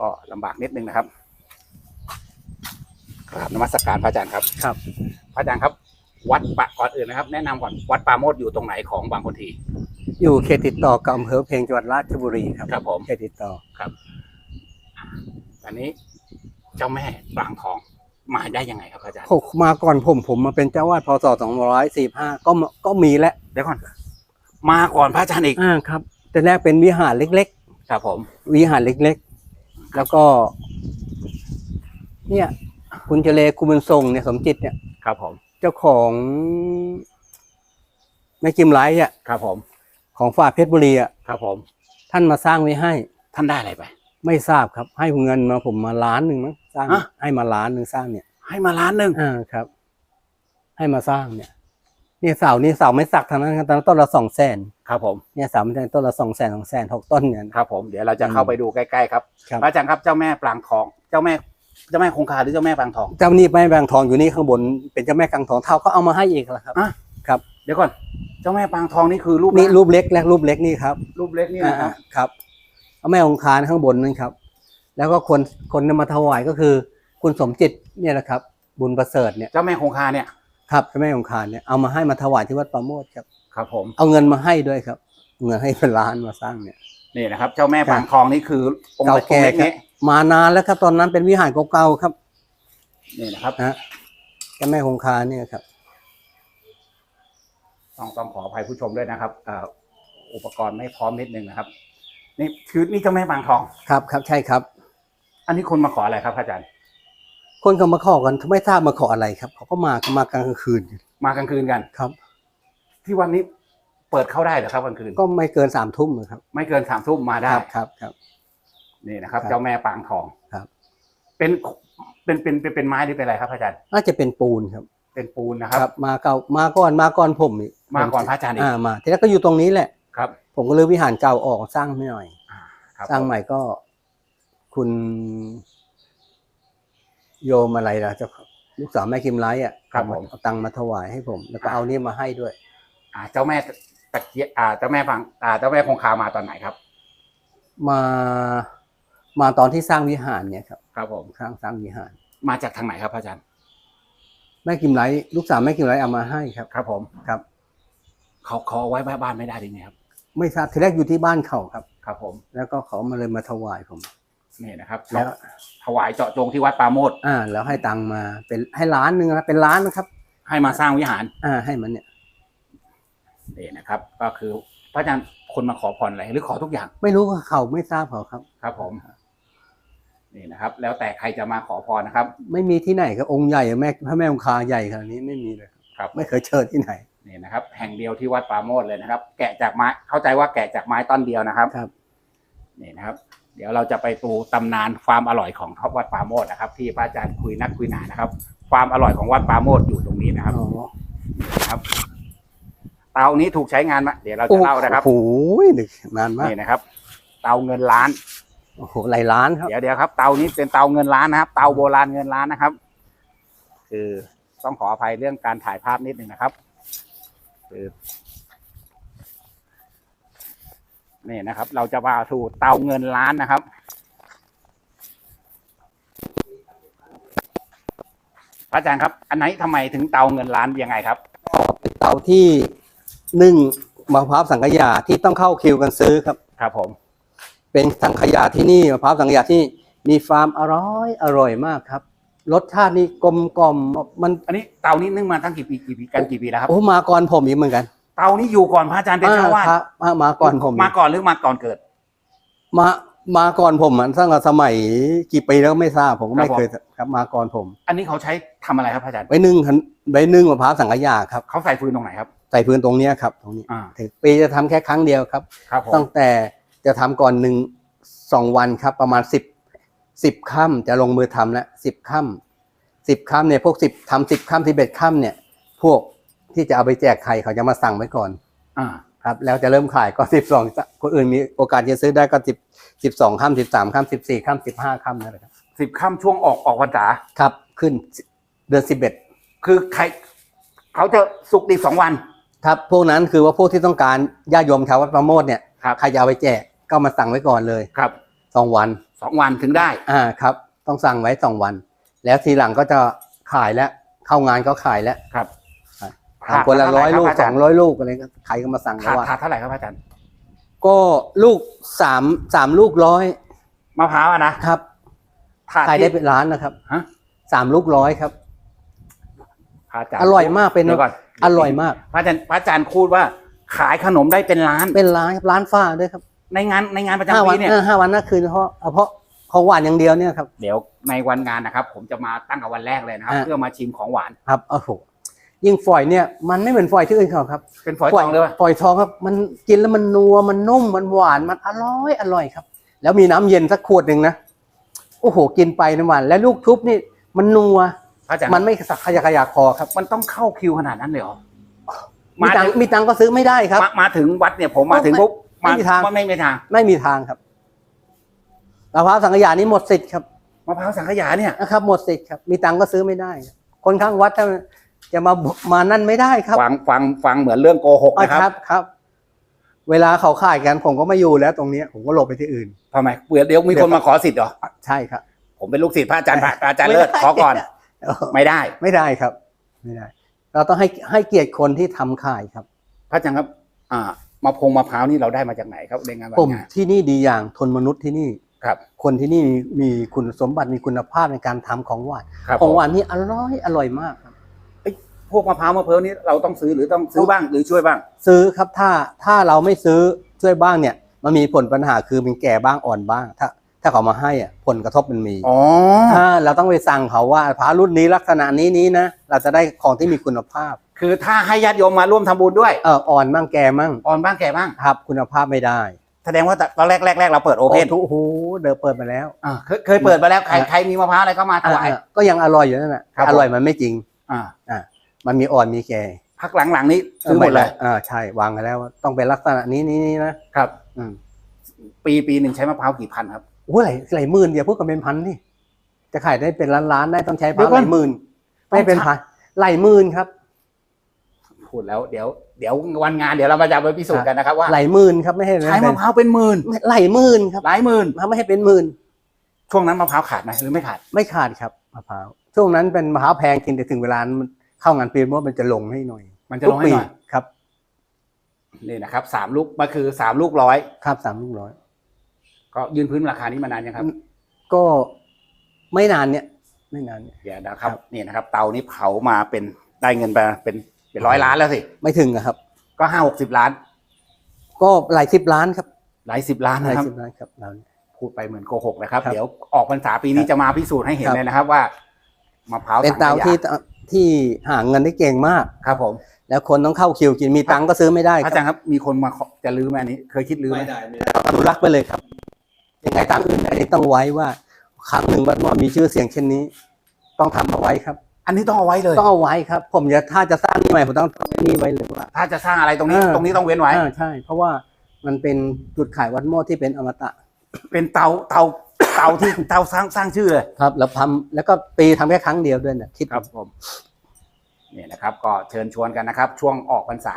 ก็ลำบากนิดนึงนะครับกราบนมัสการพระอาจารย์ครับ ครับ พระอาจารย์ครับ วัดปะก่อนอื่นนะครับ แนะนำก่อนวัดปาโมดอยู่ตรงไหนของบางคนที อยู่เขตติดต่อกับอำเภอเพลงจังหวัดราชบุรีครับครับผม เขตติดต่อ อันนี้เจ้าแม่ปรางทองมาได้ยังไงครับพระอาจารย์ผมมาก่อนผมผมมาเป็นเจ้าวาดพศ245ก็มาก็มีแล้วเดี๋ยวก่อน มาก่อนพระอาจารย์อีกอ่าครับ แต่แรกเป็นวิหารเล็ก ครับผม ๆ วิหารเล็กๆ แล้วก็ เนี่ย คุณเจเลคุณบุญทรงเนี่ยสมจิตเนี่ย ครับผม เจ้าของแม่กิมไลท์อะครับผม ของฝากเพชรบุรีอะครับผม ท่านมาสร้างไว้ให้ ท่านได้อะไรไป ไม่ทราบครับ ให้เงินมาผมมาล้านหนึ่งมั้งสร้าง ฮะ ให้มาล้านหนึ่งสร้างเนี่ยให้มาล้านหนึ่ง อ่าครับ ให้มาสร้างเนี่ย เนี่ยเสานี่เสาไม่สักทางนั้นครับตอนนั้นต้นละสองแสนครับผมเนี่ยเสาไม่ใช่ต้นละสองแสนสองแสนหกต้นเนี่ย ครับผมเดี๋ยวเราจะเข้าไปดูใกล้ๆครับครับ พระอาจารย์ครับเจ้าแม่ปรางทอง เจ้าแม่เจ้าแม่คงคาหรือเจ้าแม่ปรางทอง เจ้านี่แม่แบงทองอยู่นี่ข้างบนเป็นเจ้าแม่กังทองเท่าเขาเอามาให้อีกแล้วครับ อะครับเดี๋ยวก่อนเจ้าแม่ปรางทองนี่คือรูปนี่รูปเล็กและรูปเล็กนี่ครับรูปเล็กนี่นะฮะอ่าๆครับเอาแม่องคารข้างบนนั่นครับ แล้วก็คนคนนำมาถวายก็คือ คุณสมจิตเนี่ยแหละครับ บุญประเสริฐเนี่ย เจ้าแม่คงคาเนี่ย ครับเจ้าแม่องคารเนี่ยเอามาให้มาถวายที่วัดประโมทครับ ครับผม เอาเงินมาให้ด้วยครับ เงินให้เป็นล้านมาสร้างเนี่ย นี่นะครับ เจ้าแม่ปรางทองนี่คือองค์เก่าเล็กแก่องค์เล็กครันี้บมานานแล้วครับตอนนั้นเป็นวิหารเก่าๆครับ นี่นะครับนะฮะเจ้าแม่คงคาเนี่ยครับ ต้องต้องขออภัยผู้ชมด้วยนะครับเอ่ออุปกรณ์ไม่พร้อมนิดนึงนะครับ นี่คือนี่เจ้าแม่ปรางทอง ครับครับใช่ครับ อันนี้คนมาขออะไรครับพระอาจารย์ คนก็มาขอกันไม่ทราบมาขออะไรครับ เขาก็มาก็มากลางคืนมากลางคืนกัน ครับ ที่วันนี้เปิดเข้าได้เหรอครับกลางคืนก็ไม่เกินสามทุ่มครับ ไม่เกินสามทุ่มมาได้ครับครับครับนี่นะครับครับ เจ้าแม่ปางทองครับ เป็นเป็นเป็นเป็นเป็นไม้หรือเป็นอะไรครับพระอาจารย์ น่าจะเป็นปูนครับ เป็นปูนนะครับครับ มาเก่ามาก่อนมาก่อนผมอีกมาก่อนพระอาจารย์อีกอ่ามาทีแรกก็อยู่ตรงนี้แหละครับ ผมก็เลยวิหารเก่าออกสร้างไม่หน่อยครับสร้างใหม่ก็ คุณ โยมอะไรล่ะเจ้าลูกสาวแม่คิมไลท์อะครับผม เอาตังค์มาถวายให้ผม แล้วก็เอานี่มาให้ด้วย อ่าเจ้าแม่ตะเกียอ่าเจ้าแม่ปางอ่าเจ้าแม่คงคามาตอนไหนครับ มามาตอนที่สร้างวิหารเนี่ยครับครับผม สร้างสร้างวิหาร มาจากทางไหนครับพระอาจารย์แม่กิมไลท์ลูกสาวแม่กิมไลท์เอามาให้ครับ ครับผมครับ เขาเขาเอาไว้บ้านไม่ได้หรือไงครับ ไม่ทราบทีแรกอยู่ที่บ้านเขาครับ ครับผม แล้วก็เขามาเลยมาถวายผม นี่นะครับแล้วถวายเจาะจงที่วัดปาโมดอ่าแล้วให้ตังค์มาเป็นให้ล้านหนึ่งนะเป็นล้านนะครับ ให้มาสร้างวิหาร อ่าให้มันเนี่ยนี่นะครับ ก็คือพระอาจารย์คนมาขอพรอะไรหรือขอทุกอย่าง ไม่รู้ว่าเขาไม่ทราบเขาครับ ครับผมนี่นะครับ แล้วแต่ใครจะมาขอพรนะครับ ไม่มีที่ไหนครับองค์ใหญ่แม่พระแม่องคาใหญ่ขนาดนี้ไม่มีเลยครับครับไม่เคยเจอที่ไหนนี่นะครับ แห่งเดียวที่วัดปาโมดเลยนะครับ แกะจากไม้เข้าใจว่าแกะจากไม้ต้นเดียวนะครับครับนี่นะครับ เดี๋ยวเราจะไปดูตำนานความอร่อยของวัดปาโมดนะครับ ที่พระอาจารย์คุยนักคุยหนานะครับ ความอร่อยของวัดปาโมดอยู่ตรงนี้นะครับอ๋อนะครับเตานี้ถูกใช้งานมาเดี๋ยวเราจะเล่านะครับโอ้โหนึกนานมากนี่นะครับ เตาเงินล้านโอ้โหหลายล้านครับเดี๋ยวเดี๋ยวครับ เตานี้เป็นเตาเงินล้านนะครับ เตาโบราณเงินล้านนะครับ คือต้องขออภัยเรื่องการถ่ายภาพนิดหนึ่งนะครับ คือ นี่นะครับ เราจะมาถูเตาเงินล้านนะครับ พระอาจารย์ครับ อันไหนทำไมถึงเตาเงินล้านยังไงครับเป็นเตาที่นึ่งมะพร้าวสังขยาที่ต้องเข้าคิวกันซื้อครับ ครับผม เป็นสังขยาที่นี่มะพร้าวสังขยาที่มีความอร่อยอร่อยมากครับรสชาตินี่กลมกล่อมมันอันนี้เตานี้นึ่งมาตั้งกี่ปีกี่ปีกันกี่ปีแล้วครับโอ้มาก่อนผมอีกเหมือนกัน เตานี้อยู่ก่อนพระอาจารย์เป็นเจ้าวาดอ่ครับมามาก่อนผมอีกมาก่อนหรือมาก่อนเกิด มามาก่อนผมมันตั้งแต่สมัยกี่ปีแล้วก็ไม่ทราบผมก็ไม่ครับผมเคยครับมาก่อนผม อันนี้เขาใช้ทำอะไรครับพระอาจารย์ไว้นึ่งขันไว้นึ่งมะพร้าวสังขยาครับเขาใส่ฟืนตรงไหนครับใส่พื้นตรงเนี้ยครับตรงนี้อ่าถึงปีจะทำแค่ครั้งเดียวครับครับผมตั้งแต่จะทำก่อนหนึ่งสองวันครับ ประมาณสิบสิบค่ำจะลงมือทำแล้วสิบค่ำสิบค่ำเนี่ยพวกสิบทำสิบค่ำสิบเอ็ดค่ำเนี่ย พวก ที่จะเอาไปแจกใครเขาจะมาสั่งไว้ก่อน อ่า ครับ แล้วจะเริ่มขายก็สิบสองคนอื่นมีโอกาสจะซื้อได้ก็สิบสิบสองค่ำสิบสามค่ำสิบสี่ค่ำสิบห้าค่ำนั่นแหละครับสิบค่ำช่วงออกออกพรรษาครับ ขึ้นเดือนสิบเอ็ดคือใครเขาจะสุกดีสองวัน ครับ พวกนั้นคือว่าพวกที่ต้องการญาติโยมชาววัดประโมทเนี่ยครับ ใครจะเอาไปแจกก็มาสั่งไว้ก่อนเลยครับสองวัน สองวันถึงได้ อ่าครับ ต้องสั่งไว้สองวัน แล้วทีหลังก็จะขายแล้วเข้างานก็ขายแล้วครับ ทำคนละถาดร้อยเท่าลูไหกร่สคอรับงร้อยลูกอะไรก็ใครก็มาสั่งถาแล้วดว่าถาดเท่าไหร่ครับอาจารย์ ก็ลูกสามสามลูกร้อยมะพร้าวอะนะครับถาดขายได้ที่ เป็นล้านนะครับฮะ สามลูกร้อยครับ พระอาจารย์อร่อยมากเป็นดี๋ยวก่อนอร่อยมาก พระอาจารย์พระอาจารย์พูดว่าขายขนมได้เป็นล้าน เป็นร้านครับร้านฝ้าด้วยครับในงานในงานประห้าจำวัปีนเนี่ย เออห้าวันนั่นคืนเพราะเพราะของหวานอย่างเดียวเนี่ยครับ เดี๋ยวในวันงานนะครับ ผมจะมาตั้งกับวันแรกเลยนะครับ อ่า เพื่อมาชิมของหวาน ครับโอ้โห ยิ่งฝอยเนี่ยมันไม่เหมือนฝอยที่อื่นเขาครับเป็นฝอยทองเลยว่ะฝอยทองครับ มันกินแล้วมันนัวมันนุ่มมันหวานมันอร่อยอร่อยครับ แล้วมีน้ำเย็นสักขวดหนึ่งนะโอ้โห กินไปน้ำหวานและลูกทุบนี่มันนัวพระอาจารย์มันไม่สักขยะขยะคอครับ มันต้องเข้าคิวขนาดนั้นเลยเหรอมีมาตังถึค์งมีตังค์ก็ซื้อไม่ได้ครับมามาถึงวัดเนี่ยผมมาถึงปุ๊บไม่มีทางไม่มีทาง ไม่มีทางครับมะพร้าวสังขยานี้หมดสิทธิ์ครับมะพร้าวสังขยาเนี่ยนะครับหมดสิทธิ์ครับมีตังค์ก็ซื้อไม่ได้ คนข้างวัดถ้า จะมามานั่นไม่ได้ครับ ฟังฟังฟังเหมือนเรื่องโกหกอะนะคครัรับบครับ เวลาเขาขายกันผมก็ไม่อยู่แล้วตรงเนี้ยผมก็หลบไปที่อื่นทำไมเผื่อเดี๋ยวมีคนมาขอสิทธิ์เหรออะใช่ครับ ผมเป็นลูกศิษย์พระอาจารย์พระอาจารย์เลิศขอก่อน ไม่ได้ ไม่ได้ครับ ไม่ได้ เราต้องให้ให้เกียรติคนที่ทำขายครับ พระอาจารย์ครับ อ่ามาพงมะพร้าวนี่เราได้มาจากไหนครับในงานวัผมนงานที่นี่ดีอย่างทนมนุษย์ที่นี่ครับ คนที่นี่มีมีคุณสมบัติมีคุณภาพในการทำของหวานครับของหผมวานนี่อร่อยอร่อยมากครับ พวกมะพร้าวมะเพร้าวนี้เราต้องซื้อหรือต้องซื้อบ้างหรือช่วยบ้าง ซื้อครับถ้าถ้าเราไม่ซื้อช่วยบ้างเนี่ย มันมีผลปัญหาคือมันแก่บ้างอ่อนบ้าง ถ้า ถ้าเขามาให้อะผลกระทบมันมีอ๋อถ้าเราต้องไปสั่งเขาว่าพระรุ่นนี้ลักษณะนี้นี้นะเราจะได้ของที่มีคุณภาพ คือถ้าให้ญาติโยมมาร่วมทำบุญด้วย เอออ่อนบ้างแก่บ้างอ่อนบ้างแก่บ้าง ครับ คุณภาพไม่ได้แสดงว่าตอนแรกแรกแรกเราเปิดโอเพนโอ้โหเดินเปิดมาแล้ว อ่าเคยเคยเปิดมาแล้วใครอ่าใครมีมะพร้าวอะไรก็มาถวายอ่าก็ยังอร่อยอยู่นั่นแหละครับอร่อยมันไม่จริงอ่า อ่า มันมีอ่อนมีแก่พักหลังๆนี้ซื้อหมดเลยอ่าใช่วางกันแล้วว่าต้องเป็นลักษณะนี้นี้นี้นะครับ อืมปีปีหนึ่งใช้มะพร้าวกี่พันครับโอ้ยหลายหลายหมื่นอย่าพูดกันเป็นพันนี่จะขายได้เป็นล้านล้านๆได้ต้องใช้พัเดี๋นยวก่หอนลายหมื่นต้องไม่เป็นใช้พันหลายหมื่นครับพูดแล้วเดี๋ยวเดี๋ยววันงานเดี๋ยวเรามาจะไปพิสูจน์กันนะครับว่าหลายหมื่นครับไม่ให้ใช้มะพร้าวเป็นหมื่นหลายหมื่นครับหลายหมื่นไม่ให้เป็นหมื่นช่วงนั้นมะพร้าวขาดไหมหรือไม่ขาดไม่ขาดครับมะพร้าวช่วงนั้นเป็นมะพร้าวแพงกินแต่ถึงเวลามัน เข้างานปีนว่ามันจะลงให้หน่อยมันจะลงให้หน่อยทุกปีครับ นี่นะครับสามลูกมันคือสามลูกร้อยครับสามลูกร้อย ก็ยืนพื้นราคานี้มานานยังครับ ก็ไม่นานเนี่ย ไม่นานเนี่ยเดี๋ยวนะครับครับนี่นะครับ เตานี้เผามาเป็นได้เงินไปเป็นเป็นร้อยล้านแล้วสิ ไม่ถึงอะครับ ก็ห้าหกสิบล้าน ก็หลายสิบล้านครับ หลายสิบล้านหลายนะครับสิบล้านครับล้านพูดไปเหมือนโกหกนะครับครับ เดี๋ยวออกพรรษาปีนี้ครับจะมาพิสูจน์ให้เห็นครับเลยนะครับ ว่ามะพร้าวเป็นเตาสังขยที่ ที่หาเงินได้เก่งมาก ครับผม แล้วคนต้องเข้าคิวกินมีตังค์ก็ซื้อไม่ได้พคระรับอาจารย์ครับมีคนมาขอจะลื้อไหมอันนี้ เคยคิดลื้อไหมไม่ได้ไม่ได้อนุรักษ์ไปเลยครับยังไงตังค์อื่นอันนี้ต้องไว้ว่าครั้งหนึ่งวัดมอมีชื่อเสียงเช่นนี้ ต้องทำเอาไว้ครับ อันนี้ต้องเอาไว้เลย ต้องเอาไว้ครับ ผมจะถ้าจะสร้างนี่ใหม่ผมต้องต้องนี่ไว้เลยว่า ถ้าจะสร้างอะไรตรงนี้ เออ ตรงนี้ต้องเว้นไว้ อ่าใช่ เพราะว่ามันเป็นจุดขายวัดโมดที่เป็นอมตะ เป็นเตาเตา เตาที่เตาสร้างสร้างชื่อเลย ครับ แล้วทำแล้วก็ปีทำแค่ครั้งเดียวด้วยเนี่ยคิดครับผมเนี่ยนะครับ ก็เชิญชวนกันนะครับ ช่วงออกพรรษา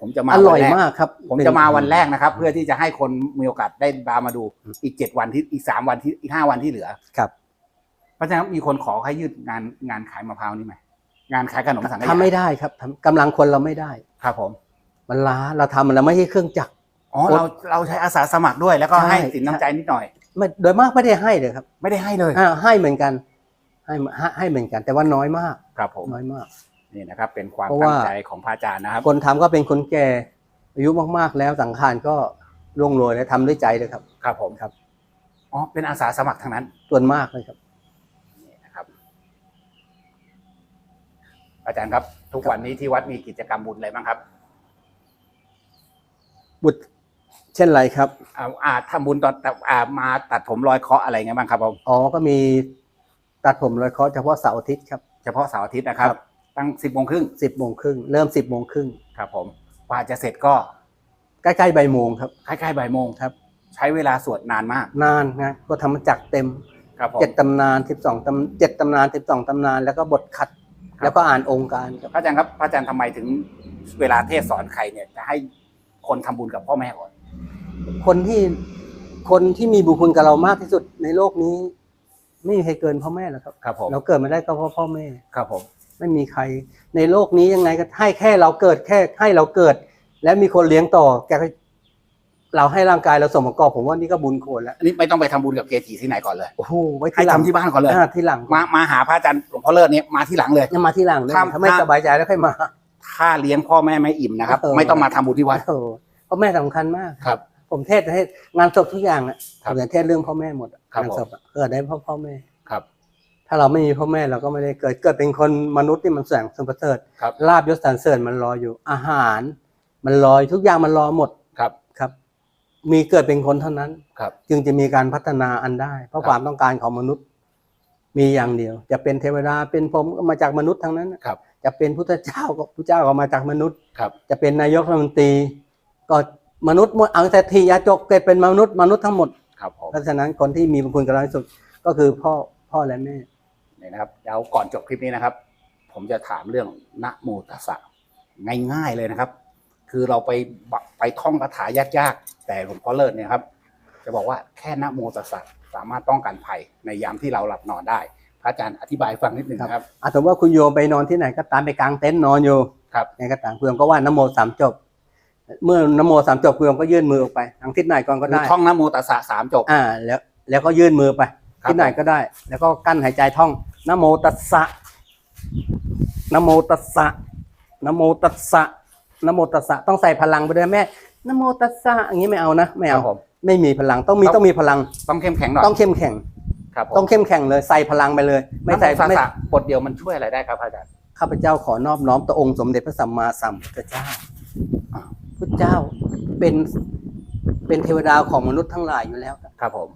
ผมจะมาอร่อยวันแรมากครับผมจะมาวันแรกนะครับ เพื่อที่จะให้คนมีโอกาสได้ตามมาดูอีกเจ็ดวันที่อีกสามวันที่อีกห้าวันที่เหลือ ครับเพราะฉะนั้นมีคนขอให้ยืดงานงานขายมะพร้าวนี่ไหมงานขายขนมสังขยาทำไม่ได้ครับทำกำลังคนเราไม่ได้ ครับผมมันล้าเราทำมันเราไม่ใช่เครื่องจักร อ๋อเราเราใช้อาสาสมัครด้วย แล้วก็ใช่ให้สินน้ำใจนิดหน่อย ไม่โดยมากไม่ได้ให้เลยครับไม่ได้ให้เลยอ่าให้เหมือนกัน ให้ให้ให้เหมือนกัน แต่ว่าน้อยมากครับผมน้อยมากนี่นะครับ เป็นความเพราะตั้งว่าใจของพระอาจารย์นะครับ คนทำก็เป็นคนแก่อายุมากๆแล้วสังขารก็ร่วงโรยและทำด้วยใจเลยครับ ครับผมครับอ๋อเป็นอาสาสมัครทั้งนั้นส่วนมากเลยครับนี่นะครับ อาจารย์ครับ ทุกวันนี้ที่วัดมีกิจกรรมบุญอะไรบ้างครับบุตร เช่นไรครับ อ่าอ่าทำบุญตอนอ่ามาตัดผมรอยเคราะห์อะไรเงี้ยบ้างครับผมอ๋อก็มีตัดผมเลยเคาะเฉพาะเสาร์อาทิตย์ครับ เฉพาะเสาร์อาทิตย์นะครับครับ ตั้งสิบโมงครึ่งสิบโมงครึ่งเริ่มสิบโมงครึ่งครับผมกว่าจะเสร็จก็ใกล้ๆบ่ายโมงครับคล้ายๆบ่ายโมงครับ ใช้เวลาสวดนานมากนานนะก็ทำมาจักรเต็มครับผมเจ็ดตำนานสิบสองตำเจ็ดตำนานสิบสองตำนาน แล้วก็บทขัดครับแล้วก็อ่านองค์การครับ พระอาจารย์ครับพระอาจารย์ทำไมถึงเวลาเทศสอนใครเนี่ยจะให้คนทำบุญกับพ่อแม่ก่อน คนที่คนที่มีบุญคุณกับเรามากที่สุดในโลกนี้ ไม่มีใครเกินพ่อแม่หรอกครับ ครับผม เราเกิดมาได้ก็เพราะพ่อแม่ ครับผม ไม่มีใครในโลกนี้ยังไงก็ให้แค่เราเกิดแค่ให้เราเกิด แล้วมีคนเลี้ยงต่อ แกก็เราให้ร่างกายเราสมประกอบผมว่านี่ก็บุญโคนแล้วอันนี้ไม่ต้องไปทำบุญกับเกจิที่ไหนก่อนเลยโอ้โหไว้ให้ที่หลังทำที่บ้านก่อนเลย อ่าที่หลังมามาหาพระอาจารย์หลวงพ่อเลิศเนี่ยมาที่หลังเลย ยังมาที่หลังเลยถ้า ถ้าไม่สบายใจแล้วค่อยมา ถ้าเลี้ยงพ่อแม่ไม่อิ่มนะครับ เออ ไม่ต้องมาทำบุญที่วัด โอ้โหพ่อแม่สำคัญมาก ครับ ผมเทศให้งานศพทุกอย่างอะครัผบมจะเทศเรื่องพ่อแม่หมดอะครับงานศพอะเกิดได้เพราะพ่อแม่ครับ ถ้าเราไม่มีพ่อแม่เราก็ไม่ได้เกิดเกิดเป็นคนมนุษย์ที่มันแสงสุประเสริฐครับลาบยศสรรเสริญมันรออยู่ อาหาร มันรออยู่ทุกอย่างมันรอหมดครับครับ มีเกิดเป็นคนเท่านั้นครับ จึงจะมีการพัฒนาอันได้ เพราะครับความต้องการของมนุษย์ มีอย่างเดียว จะเป็นเทวดาเป็นพรหมก็มาจากมนุษย์ทั้งนั้นน่ะครับ จะเป็นพุทธเจ้าก็พุทธเจ้าก็มาจากมนุษย์ครับ จะเป็นนายกรัฐมนตรีก็ มนุษย์หมดอังเศรษฐียาจกเกิดเป็นมนุษย์มนุษย์ทั้งหมดครับผมเพราะฉะนั้นคนที่มีบุญคุณกับเราที่สุดก็คือพ่อพ่อและแม่นี่นะครับเดี๋ยวก่อนจบคลิปนี้นะครับ ผมจะถามเรื่องนะโมตัสสะง่ายๆเลยนะครับ คือเราไปบะไปท่องคาถายากๆแต่หลวงพ่อเลิศเนี่ยครับ จะบอกว่าแค่นะโมตัสสะสามารถป้องกันภัยในยามที่เราหลับนอนได้พระอาจารย์อธิบายให้ฟังนิดหนึ่งนะครับอาสมมติว่าคุณโยมไปนอนที่ไหนก็ตามไปกลางเต็นท์นอนอยู่ครับในกระต่างคุณโยมก็ว่านโมสามจบ เมื่อนโมสามจบคุณโยมก็ยื่นมือออกไปทางทิศไหนก่อนก็คือได้ท่องนะโมตัสสะสามจบอ่าแล้วแล้วก็ยื่นมือไปครับทิศไหนก็ได้ แล้วก็กั้นหายใจท่องนโมตัสสะนโมตัสสะนโมตัสสะนโมตัสสะต้องใส่พลังไปด้วยแม่นโมตัสสะอย่างนี้ไม่เอานะไม่ครัเอาบผมไม่มีพลังต้องมีต้องต้องมีพลัง ต้องเข้มแข็งหน่อยต้องเข้มแข็งครับผมต้องเข้มแข็งเลยใส่พลังไปเลย ไม่นะโมใส่ตัสไม่สะบทเดียวมันช่วยอะไรได้ครับพระอาจารย์ข้าพเจ้าขอนอบน้อมต่อองค์สมเด็จพระสัมมาสัมพุทธเจ้าอ่า พุทธเจ้าเป็นเป็นเทวดาของมนุษย์ทั้งหลายอยู่แล้วครับครับผม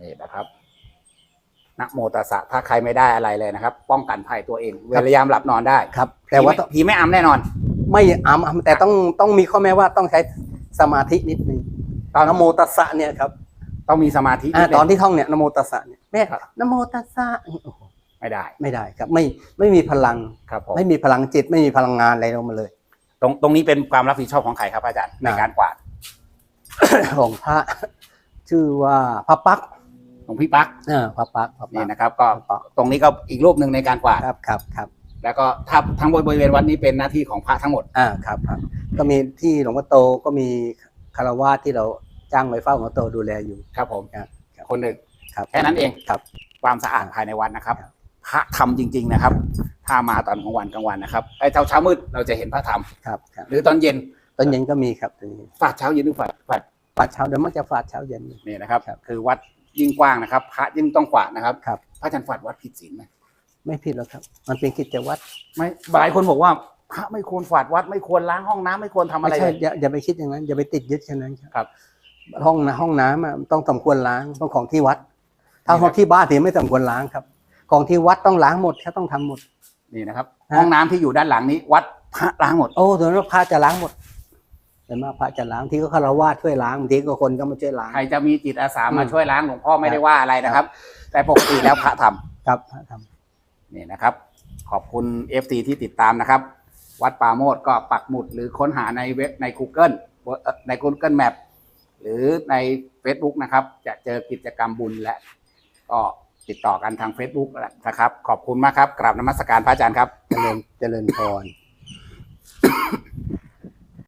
นี่นะครับนะโมตัสสะถ้าใครไม่ได้อะไรเลยนะครับ ป้องกันภัยตัวเองเวลายามหลับนอนได้ครับ แต่ว่าต้องผีไม่อำแน่นอน ไม่อ้ำอ้ำแต่ต้องต้องมีข้อแม้ว่าต้องใช้สมาธินิดนึงตอนนโมตัสสะเนี่ยครับ ต้องมีสมาธิอ่านิดนึงตอนที่ท่องเนี่ยนโมตัสสะเนี่ยแม่ครับนโมตัสสะโอ้โหไม่ได้ ไม่ได้ครับ ไม่ไม่มีพลังครับผมไม่มีพลังจิต ไม่มีพลังงานอะไรลงมาเลย ตรงตรงนี้เป็นความรับผิดชอบของใครครับอาจารย์ในนะการกวาด ของพระชื่อว่าพระปักของพี่ปักอ่าพระปักพระปันี่กนะครับ ก็พระปักตรงนี้ก็อีกรูปหนึ่งในการกวาดครับครับครับ แล้วก็ถ้าทั้งบริเวณวัดนี้เป็นหน้าที่ของพระทั้งหมดอ่าครับครับ ก็มีที่หลวงพ่อโตก็มีคารวาสที่เราจ้างไว้เฝ้าหลวงพ่อโตดูแลอยู่ ครับผมครับครับ คนหนึ่งครับแค่นั้นเองครับ ความสะอาดภายในวัดนะครับ ครับพระทำจริง ๆนะครับ ถ้ามาตอนกลางวันกลางวันนะครับไอ้เช้าเช้ามืดเราจะเห็นพระทำครับครับหรือตอนเย็นตอนเย็นก็มีครับตอนนี้ฝาดเช้าเย็นหรือฝาดฝาดฝาดเช้าเดี๋ยวมันจะฝาดเช้าเย็น นี่นะครับ ครับ คือวัดยิ่งกว้างนะครับ พระยิ่งต้องกวาดนะครับ ครับ พระอาจารย์ฝาดวัดผิดศีลไหมไม่ผิดหรอกครับ มันเป็นกิจวัตรไม่หลายคนบอกว่าพระไม่ควรฝาดวัด ไม่ควรล้างห้องน้ำไม่ควรทำอะไม่ไรใช่เลย อย่าอย่าไปคิดอย่างนั้นอย่าไปติดยึดแค่นั้นครับครับห้องน้ำห้องน้ำอะต้องสมควรล้างต้องของที่วัด ถ้านี่ครับของที่บ้านที่ไม่สมควรล้างครับ ของที่วัดต้องล้างหมดแค่ต้องทำหมด นี่นะครับฮะห้องน้ำที่อยู่ด้านหลังนี้ วัดพระล้างหมด โอ้ส่วนมากพระจะล้างหมดส่วนมากพระจะล้างบางทีก็คารวาสช่วยล้างบางทีก็คนก็มาช่วยล้าง ใครจะมีจิตอาสามาอืมช่วยล้างหลวงพ่อไม่ได้ว่าอะไรนะครับ แต่ปกติแล้วพระทำครับพระทำนี่นะครับ ขอบคุณ FT ที่ติดตามนะครับ วัดป่าโมดก็ปักหมุดหรือค้นหาในเว็บใน Google เอ่อใน Google Map หรือใน Facebook นะครับ จะเจอกิจกรรมบุญและก็ ติดต่อกันทาง Facebook นะครับ ขอบคุณมากครับกราบนมัสการพระอาจารย์ครับ เจริญเจริญพร